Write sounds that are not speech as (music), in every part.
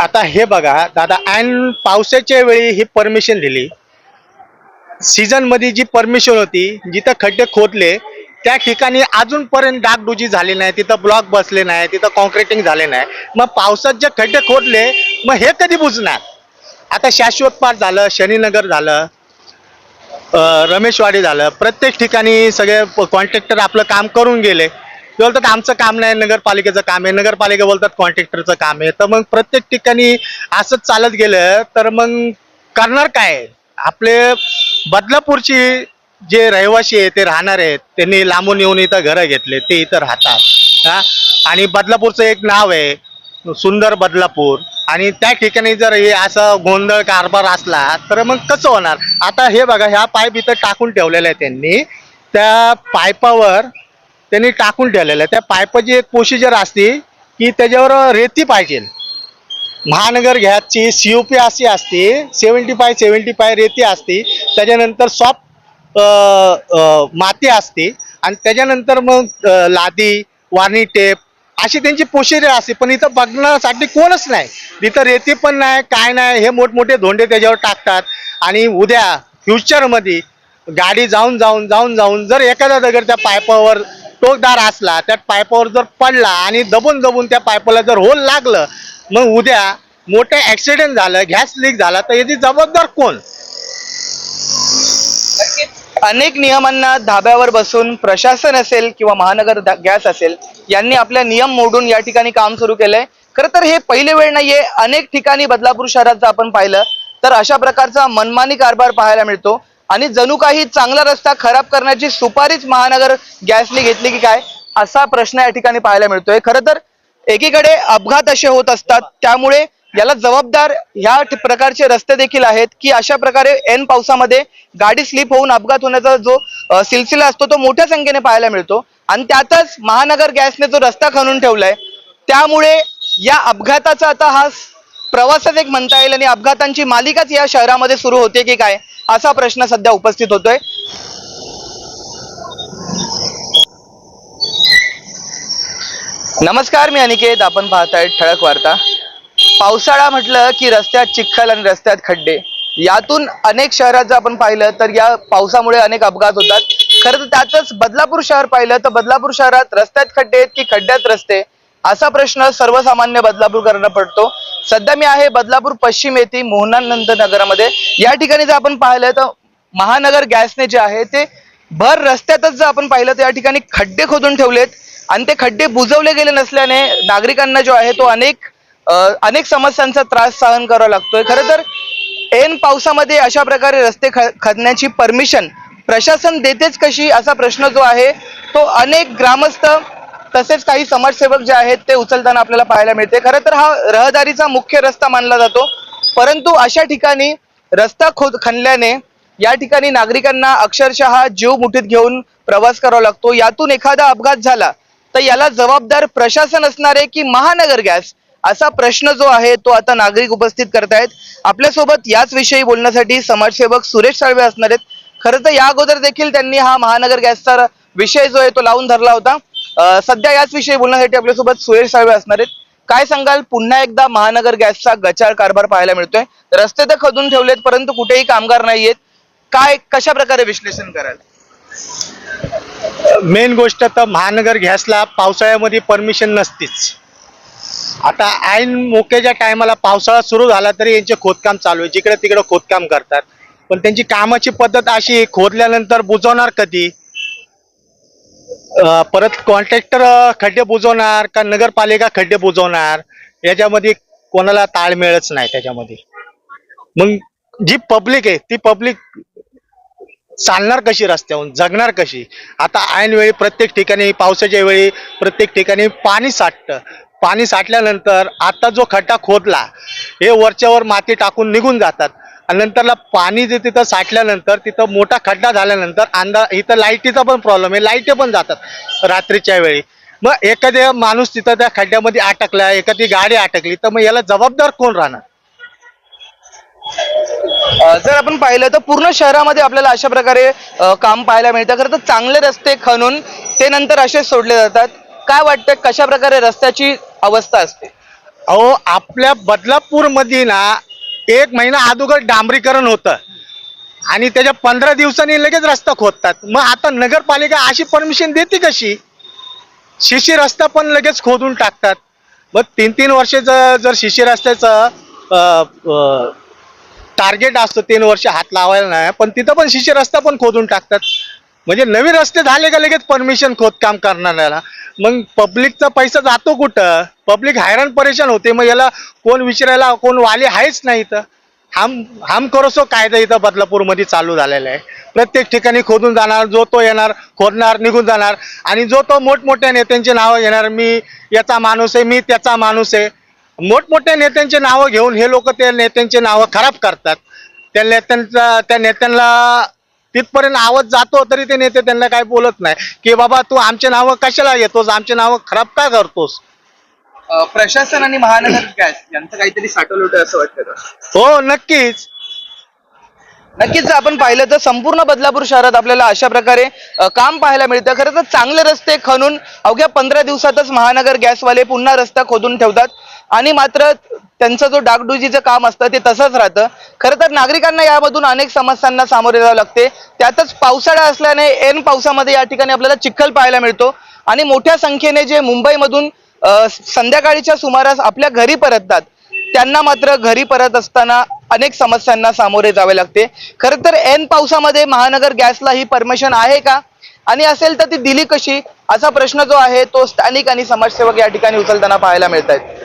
आता हे बघा दादा ऐन पावसाच्या वेळी ही परमिशन दिली. सीझनमध्ये जी परमिशन होती जिथं खड्डे खोदले त्या ठिकाणी अजूनपर्यंत डागडुजी झाली नाही तिथं ब्लॉक बसले नाही तिथं कॉन्क्रिटिंग झाले नाही. मग पावसात जे खड्डे खोदले मग हे कधी बुजणार? आता शाश्वत पार झालं शनीनगर झालं रमेशवाडी झालं प्रत्येक ठिकाणी सगळे कॉन्ट्रॅक्टर आपलं काम करून गेले. ते बोलतात आमचं काम नाही नगरपालिकेचं काम आहे. नगरपालिका बोलतात कॉन्ट्रॅक्टरचं काम आहे. तर मग प्रत्येक ठिकाणी असंच चालत गेलं तर मग करणार काय? आपले बदलापूरची जे रहिवासी आहे ते राहणार आहेत. त्यांनी लांबून येऊन इथं घरं घेतले ते इथं राहतात. हा? आणि बदलापूरचं एक नाव आहे सुंदर बदलापूर. आणि त्या ठिकाणी जर हे असं गोंधळ कारभार असला तर मग कसं होणार? आता हे बघा ह्या पाईप इथं टाकून ठेवलेलं आहे त्यांनी. त्या पाईपावर त्यांनी टाकून ठेवलेलं आहे. त्या पायपाची एक प्रोसिजर असते की त्याच्यावर रेती पाहिजे. महानगर घ्याची सी ओ पी अशी असते सेवन्टी फाय सेवन्टी फाय रेती असते त्याच्यानंतर सॉफ्ट माती असते आणि त्याच्यानंतर मग लादी वारणी टेप अशी त्यांची प्रोसिजर असते. पण इथं बघण्यासाठी कोणच नाही. तिथं रेती पण नाही काय नाही हे मोठमोठे धोंडे त्याच्यावर टाकतात. आणि उद्या फ्युचरमध्ये गाडी जाऊन जाऊन जाऊन जाऊन जर एखादा दगड त्या पायपावर टोकदार असला त्या पायपावर जर पडला आणि दबून दबून त्या पायपाला जर होल लागलं मग उद्या मोठं ऍक्सिडेंट झालं गॅस लीक झाला तर याची जबाबदार कोण? अनेक नियमांना धाब्यावर बसून प्रशासन असेल किंवा महानगर गॅस असेल यांनी आपल्या नियम मोडून या ठिकाणी काम सुरू केलंय. खरं तर हे पहिले वेळ नाहीये. अनेक ठिकाणी बदलापूर शहरात आपण पाहिलं तर अशा प्रकारचा मनमानी कारभार पाहायला मिळतो. आणि जणू काही चांगला रस्ता खराब करण्याची सुपारीच महानगर गॅसने घेतली की काय असा प्रश्न या ठिकाणी पाहायला मिळतोय. खरं तर एकीकडे अपघात असे होत असतात त्यामुळे याला जबाबदार ह्या प्रकारचे रस्ते देखील आहेत की अशा प्रकारे एन पावसामध्ये गाडी स्लिप होऊन अपघात होण्याचा जो सिलसिला असतो तो मोठ्या संख्येने पाहायला मिळतो. आणि त्यातच महानगर गॅसने जो रस्ता खणून ठेवलाय त्यामुळे या अपघाताचा आता हा प्रवासच एक म्हणता येईल आणि अपघातांची मालिकाच या शहरामध्ये सुरू होते की काय असा प्रश्न सध्या उपस्थित होतोय. नमस्कार मी अनिकेत. आपण पाहताय ठळक वार्ता. पावसाळा म्हटलं की रस्त्यात चिखल आणि रस्त्यात खड्डे. यातून अनेक शहरात जर आपण पाहिलं तर या पावसामुळे अनेक अपघात होतात. खरं तर त्यातच बदलापूर शहर पाहिलं तर बदलापूर शहरात रस्त्यात खड्डे आहेत की खड्ड्यात रस्ते? असा प्रश्न सर्वसामान्य बदलापूरकरांना पडतो. सध्या मी आहे बदलापूर पश्चिम येथे मोहनानंद नगरामध्ये. या ठिकाणी जर आपण पाहिलं तर महानगर गॅसने जे आहे ते भर रस्त्यातच जर आपण पाहिलं तर या ठिकाणी खड्डे खोदून ठेवलेत. आणि ते खड्डे बुजवले गेले नसल्याने नागरिकांना जो आहे तो अनेक अनेक समस्यांचा त्रास सहन करावा लागतोय. खरं तर ऐन पावसामध्ये अशा प्रकारे रस्ते ख खदण्याची परमिशन प्रशासन देतेच कशी असा प्रश्न जो आहे तो अनेक ग्रामस्थ तसेच काही समाजसेवक जे आहेत ते उचलताना आपल्याला पाहायला मिळते. खरं तर हा रहदारीचा मुख्य रस्ता मानला जातो. परंतु अशा ठिकाणी रस्ता खोद खणल्याने या ठिकाणी नागरिकांना अक्षरशः जीव मुठीत घेऊन प्रवास करावा लागतो. यातून एखादा अपघात झाला तर याला जबाबदार प्रशासन असणारे की महानगर गॅस असा प्रश्न जो आहे तो आता नागरिक उपस्थित करतायत आपल्यासोबत याच विषयी बोलण्यासाठी समाजसेवक सुरेश साळवे असणार आहेत. खरं तर या अगोदर देखील त्यांनी हा महानगर गॅसचा विषय जो आहे तो लावून धरला होता. सध्या याच विषयी बोलण्यासाठी आपल्यासोबत सुरेश साळवे असणार आहेत. काय सांगाल? पुन्हा एकदा महानगर गॅसचा गचाळ कारभार पाहायला मिळतोय. रस्ते तर खदून ठेवलेत परंतु कुठेही कामगार नाहीयेत. काय कशा प्रकारे विश्लेषण कराल? मेन गोष्ट तर महानगर गॅसला पावसाळ्यामध्ये परमिशन नसतीच. आता ऐन मोक्याच्या टायमाला पावसाळा सुरू झाला तरी यांचे खोदकाम चालू आहे. जिकडे तिकडे खोदकाम करतात. पण त्यांची कामाची पद्धत अशी खोदल्यानंतर बुजवणार कधी? परत कॉन्ट्रॅक्टर खड्डे बुजवणार का नगरपालिका खड्डे बुजवणार? याच्यामध्ये कोणाला ताळमेळच नाही त्याच्यामध्ये. मग जी पब्लिक आहे ती पब्लिक चालणार कशी रस्त्यावरून जगणार कशी? आता ऐनवेळी प्रत्येक ठिकाणी पावसाच्या वेळी प्रत्येक ठिकाणी पाणी साठतं. पाणी साठल्यानंतर आता जो खड्डा खोदला हे वरच्यावर माती टाकून निघून जातात. नंतरला पाणी जे तिथं साठल्यानंतर तिथं मोठा खड्डा झाल्यानंतर अंदा इथं लाईटीचा पण प्रॉब्लेम आहे. लाईटी पण जातात रात्रीच्या वेळी. मग एखाद्या माणूस तिथं त्या खड्ड्यामध्ये अटकला एखादी गाडी अटकली तर मग याला जबाबदार कोण राहणार? जर आपण पाहिलं तर पूर्ण शहरामध्ये आपल्याला अशा प्रकारे काम पाहायला मिळतं. खरं तर चांगले रस्ते खणून ते नंतर असेच सोडले जातात. काय वाटतं कशा प्रकारे रस्त्याची अवस्था असते? अहो आपल्या बदलापूरमध्ये ना एक महिना अगोदर डांबरीकरण होतं. आणि त्याच्या पंधरा दिवसांनी लगेच रस्ता खोदतात. मग आता नगरपालिका अशी परमिशन देते कशी? शिशी रस्ता पण लगेच खोदून टाकतात. मग तीन तीन वर्षाचं जर शिशी रस्त्याचं टार्गेट असतं तीन वर्ष हात लावायला नाही पण तिथं पण शिशी रस्ता पण खोदून टाकतात. म्हणजे नवीन रस्ते झाले का लगेच परमिशन खोदकाम करणाऱ्याला? मग पब्लिकचा पैसा जातो कुठं? पब्लिक हैराण परेशान होते. मग याला कोण विचारायला कोण वाली आहेच नाही इथं. हम हम करोसो कायदा इथं बदलापूरमध्ये चालू झालेला आहे. प्रत्येक ठिकाणी खोदून जाणार जो तो येणार खोदणार निघून जाणार. आणि जो तो मोठमोठ्या नेत्यांची नावं घेणार मी याचा माणूस आहे मी त्याचा माणूस आहे. मोठमोठ्या नेत्यांचे नावं घेऊन हे लोक त्या नेत्यांची नावं खराब करतात. त्या नेत्यांचा त्या नेत्यांना तिथपर्यंत आवाज जातो तरी ते नेते त्यांना काय बोलत नाही. की बाबा तू आमचे नावं कशाला घेतोस? आमचे नावं खराब का करतोस? प्रशासन आणि महानगर गॅस यांचं काहीतरी साठवलं होतं असं वाटतं का? हो नक्कीच. नक्कीच जर आपण पाहिलं तर संपूर्ण बदलापूर शहरात आपल्याला अशा प्रकारे काम पाहायला मिळतं. खरं तर चांगले रस्ते खणून अवघ्या पंधरा दिवसातच महानगर गॅसवाले पुन्हा रस्ता खोदून ठेवतात. आणि मात्र त्यांचं जो डागडुजीचं काम असतं ते तसंच राहतं. खरं तर नागरिकांना यामधून अनेक समस्यांना सामोरे जावं लागते. त्यातच पावसाळा असल्याने ऐन पावसामध्ये या ठिकाणी आपल्याला चिखल पाहायला मिळतो. आणि मोठ्या संख्येने जे मुंबईमधून संध्याकाळीच्या सुमारास आपल्या घरी परततात त्यांना मात्र घरी परत असताना अनेक समस्यांना सामोरे जावे लागते. खरं तर ऐन पावसामध्ये महानगर गॅसला ही परमिशन आहे का? आणि असेल तर ती दिली कशी? असा प्रश्न जो आहे तो स्थानिक आणि समाजसेवक या ठिकाणी उचलताना पाहायला मिळत आहेत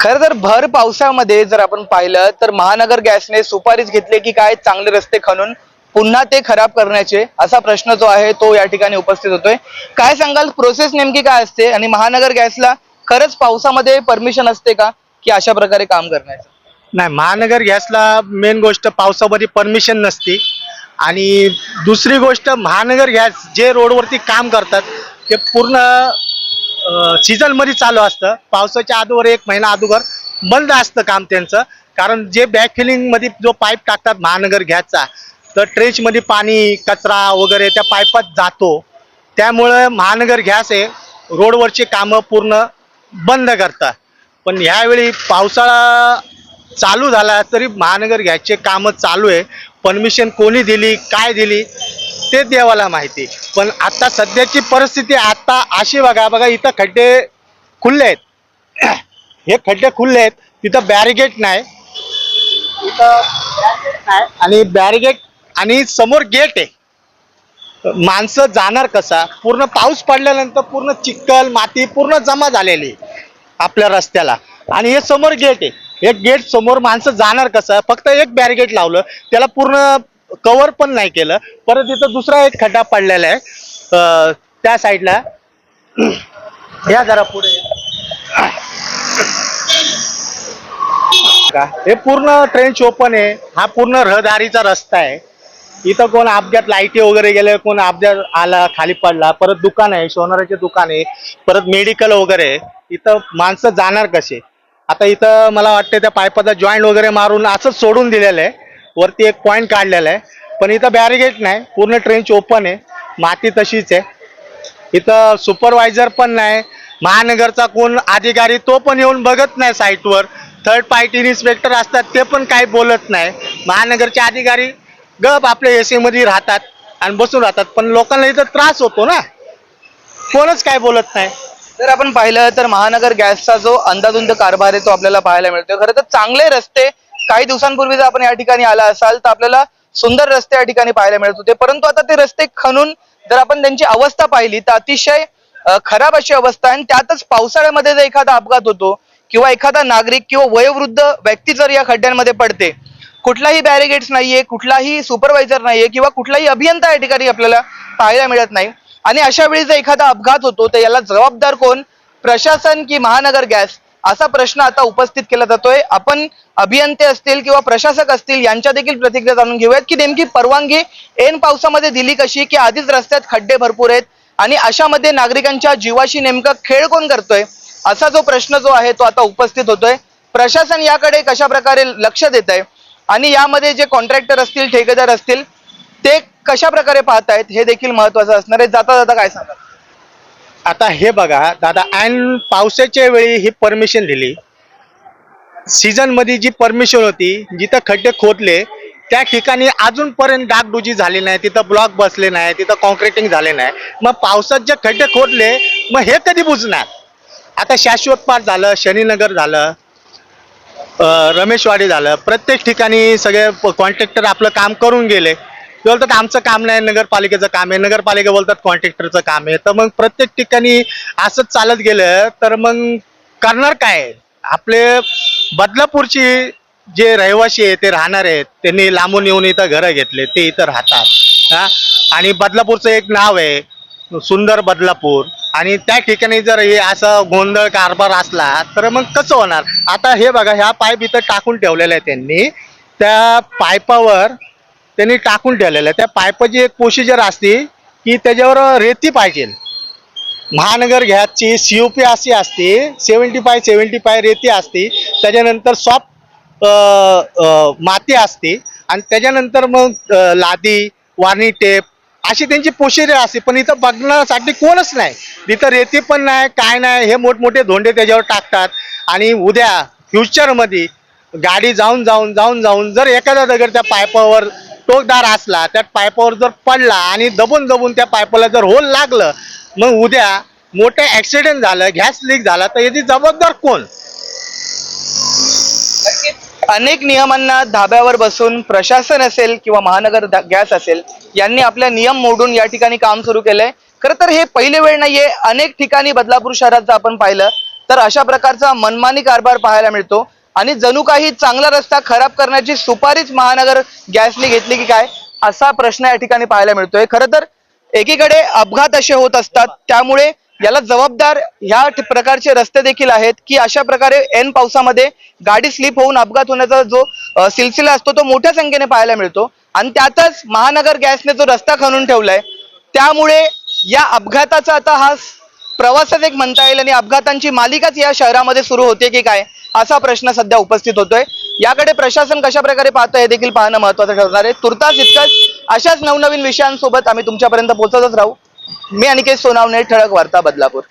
खर तर भर पावसामध्ये जर आपण पाहिलं तर महानगर गॅसने सुपारीच घेतले की काय चांगले रस्ते खणून पुन्हा ते खराब करण्याचे असा प्रश्न जो आहे तो या ठिकाणी उपस्थित होतोय. काय सांगाल? प्रोसेस नेमकी काय असते? आणि महानगर गॅसला खरंच पावसामध्ये परमिशन असते का? की अशा प्रकारे काम करण्याचं? नाही महानगर गॅसला मेन गोष्ट पावसामध्ये परमिशन नसते. आणि दुसरी गोष्ट महानगर गॅस जे रोडवरती काम करतात ते पूर्ण सीझनमध्ये चालू असतं. पावसाच्या अगोदर एक महिना अगोदर बंद असतं काम त्यांचं. कारण जे बॅकफिलिंगमध्ये जो पाईप टाकतात महानगर गॅसचा तर ट्रेंचमध्ये पाणी कचरा वगैरे त्या पाईपात जातो. त्यामुळं महानगर गॅस हे रोडवरची कामं पूर्ण बंद करतात. पण ह्यावेळी पावसाळा चालू झाला तरी महानगर गॅसचे कामं चालू आहे. परमिशन कोणी दिली काय दिली ते देवाला माहिती. पण आता सध्याची परिस्थिती आता अशी बघा बघा इथं खड्डे खुल्ले आहेत. (clears throat) हे खड्डे खुल्ले आहेत तिथं बॅरिगेट नाही. इथं नाही. आणि बॅरिगेट आणि समोर गेट आहे. माणसं जाणार कसा? पूर्ण पाऊस पडल्यानंतर पूर्ण चिखल माती पूर्ण जमा झालेली आपल्या रस्त्याला. आणि हे समोर गेट आहे. हे गेट समोर माणसं जाणार कसं? फक्त एक बॅरिगेट लावलं त्याला पूर्ण कव्हर पण नाही केलं. परत इथं दुसरा एक खड्डा पडलेला आहे. त्या साईडला. या जरा पुढे. का? हे पूर्ण ट्रेन ओपन आहे. हा पूर्ण रहदारीचा रस्ता आहे. इथं कोण अपघात लाईटी वगैरे गेले कोण अपघात आला खाली पडला परत दुकान आहे सोनाराचे दुकान आहे परत मेडिकल वगैरे इथं माणसं जाणार कसे? आता इथं मला वाटतं त्या पायपाचा जॉईंट वगैरे मारून असंच सोडून दिलेलं आहे. वरती एक पॉईंट काढलेला आहे. पण इथं बॅरिगेट नाही. पूर्ण ट्रेंच ओपन आहे. माती तशीच आहे. इथं सुपरवायझर पण नाही. महानगरचा कोण अधिकारी तो पण येऊन बघत नाही साईटवर थर्ड पार्टी इन्स्पेक्टर असतात ते पण काही बोलत नाही. महानगरचे अधिकारी गप आपल्या एसी मध्ये राहतात आणि बसून राहतात. पण लोकांना इथं त्रास होतो ना. कोणच काय बोलत नाही. जर आपण पाहिलं तर महानगर गॅसचा जो अंदाधुंद कारभार आहे तो आपल्याला पाहायला मिळतो खरं तर चांगले रस्ते काही दिवसांपूर्वी जर आपण या ठिकाणी आला असाल तर आपल्याला सुंदर रस्ते या ठिकाणी पाहायला मिळत होते. परंतु आता ते रस्ते खणून जर आपण त्यांची अवस्था पाहिली तर अतिशय खराब अशी अवस्था आहे. आणि त्यातच पावसाळ्यामध्ये जर एखादा अपघात होतो किंवा एखादा नागरिक किंवा वयोवृद्ध व्यक्ती जर या खड्ड्यांमध्ये पडते कुठलाही बॅरिगेट्स नाहीये कुठलाही सुपरवायझर नाहीये किंवा कुठलाही अभियंता या ठिकाणी आपल्याला पाहायला मिळत नाही. आणि अशा वेळी जर एखादा अपघात होतो तर याला जबाबदार कोण? प्रशासन की महानगर गॅस? असा प्रश्न आता उपस्थित केला जातोय. आपण अभियंते असतील किंवा प्रशासक असतील यांच्या देखील प्रतिक्रिया जाणून घेऊयात की नेमकी परवानगी ऐन पावसामध्ये दिली कशी की आधीच रस्त्यात खड्डे भरपूर आहेत आणि अशामध्ये नागरिकांच्या जीवाशी नेमका खेळ कोण करतोय असा जो प्रश्न जो आहे तो आता उपस्थित होतोय. प्रशासन याकडे कशा प्रकारे लक्ष देत आहे आणि यामध्ये जे कॉन्ट्रॅक्टर असतील ठेकेदार असतील ते कशा प्रकारे पाहतायत हे देखील महत्वाचं असणार आहे. जाता जाता काय सांगा आता हे बघा दादा ऐन पावसाच्या वेळी ही परमिशन दिली. सीझनमध्ये जी परमिशन होती जिथं खड्डे खोदले त्या ठिकाणी अजूनपर्यंत डागडुजी झाली नाही तिथं ब्लॉक बसले नाही तिथं कॉन्क्रिटिंग झाले नाही. मग पावसात जे खड्डे खोदले मग हे कधी बुजणार? आता शाश्वतपाठ झालं शनीनगर झालं रमेशवाडी झालं प्रत्येक ठिकाणी सगळे कॉन्ट्रॅक्टर आपलं काम करून गेले. ते बोलतात आमचं काम नाही नगरपालिकेचं काम आहे. नगरपालिका बोलतात कॉन्ट्रॅक्टरचं काम आहे. तर मग प्रत्येक ठिकाणी असंच चालत गेलं तर मग करणार काय? आपले बदलापूरची जे रहिवासी आहे ते राहणार आहेत. त्यांनी लांबून येऊन इथं घरं घेतले ते इथं राहतात. हा? आणि बदलापूरचं एक नाव आहे सुंदर बदलापूर. आणि त्या ठिकाणी जर हे असं गोंधळ कारभार असला तर मग कसं होणार? आता हे बघा ह्या पाईप इथं टाकून ठेवलेला आहे त्यांनी. त्या पाईपावर त्यांनी टाकून ठेवलेलं आहे. त्या पायपाची एक प्रोसिजर असते की त्याच्यावर रेती पाहिजे. महानगर घ्याची सी ओ पी अशी असते सेवन्टी फाय सेवन्टी फाय रेती असते त्याच्यानंतर सॉफ्ट माती असते आणि त्याच्यानंतर मग लादी वारणी टेप अशी त्यांची प्रोसिजर असते. पण इथं बघण्यासाठी कोणच नाही. तिथं रेती पण नाही काय नाही हे मोठमोठे धोंडे त्याच्यावर टाकतात. आणि उद्या फ्युचरमध्ये गाडी जाऊन जाऊन जाऊन जाऊन जर एखादा दगड त्या पायपावर टोकदार असला त्या पायपावर जर पडला आणि दबून दबून त्या पायपाला जर होल लागलं मग उद्या मोठं ऍक्सिडेंट झालं गॅस लीक झाला तर याची जबाबदार कोण? अनेक नियमांना धाब्यावर बसून प्रशासन असेल किंवा महानगर गॅस असेल यांनी आपल्या नियम मोडून या ठिकाणी काम सुरू केलंय. खरं तर हे पहिले वेळ नाहीये. अनेक ठिकाणी बदलापूर शहरात आपण पाहिलं तर अशा प्रकारचा मनमानी कारभार पाहायला मिळतो. आणि जणू काही चांगला रस्ता खराब करण्याची सुपारीच महानगर गॅसने घेतली की काय असा प्रश्न या ठिकाणी पाहायला मिळतोय. खरं तर एकीकडे अपघात असे होत असतात त्यामुळे याला जबाबदार ह्या प्रकारचे रस्ते देखील आहेत की अशा प्रकारे एन पावसामध्ये गाडी स्लिप होऊन अपघात होण्याचा जो सिलसिला असतो तो मोठ्या संख्येने पाहायला मिळतो. आणि त्यातच महानगर गॅसने जो रस्ता खणून ठेवलाय त्यामुळे या अपघाताचा आता हा प्रवासच एक म्हणता येईल आणि अपघातांची मालिकाच या शहरामध्ये सुरू होते की काय असा प्रश्न सध्या उपस्थित होतोय. याकडे प्रशासन कशा प्रकारे पाहतं हे देखील पाहणं महत्वाचं ठरणार आहे. तुर्तास इतकंच अशाच नवनवीन विषयांसोबत आम्ही तुमच्यापर्यंत पोहोचतच राहू. मी अनिकेत सोनावणे ठळक वार्ता बदलापूर.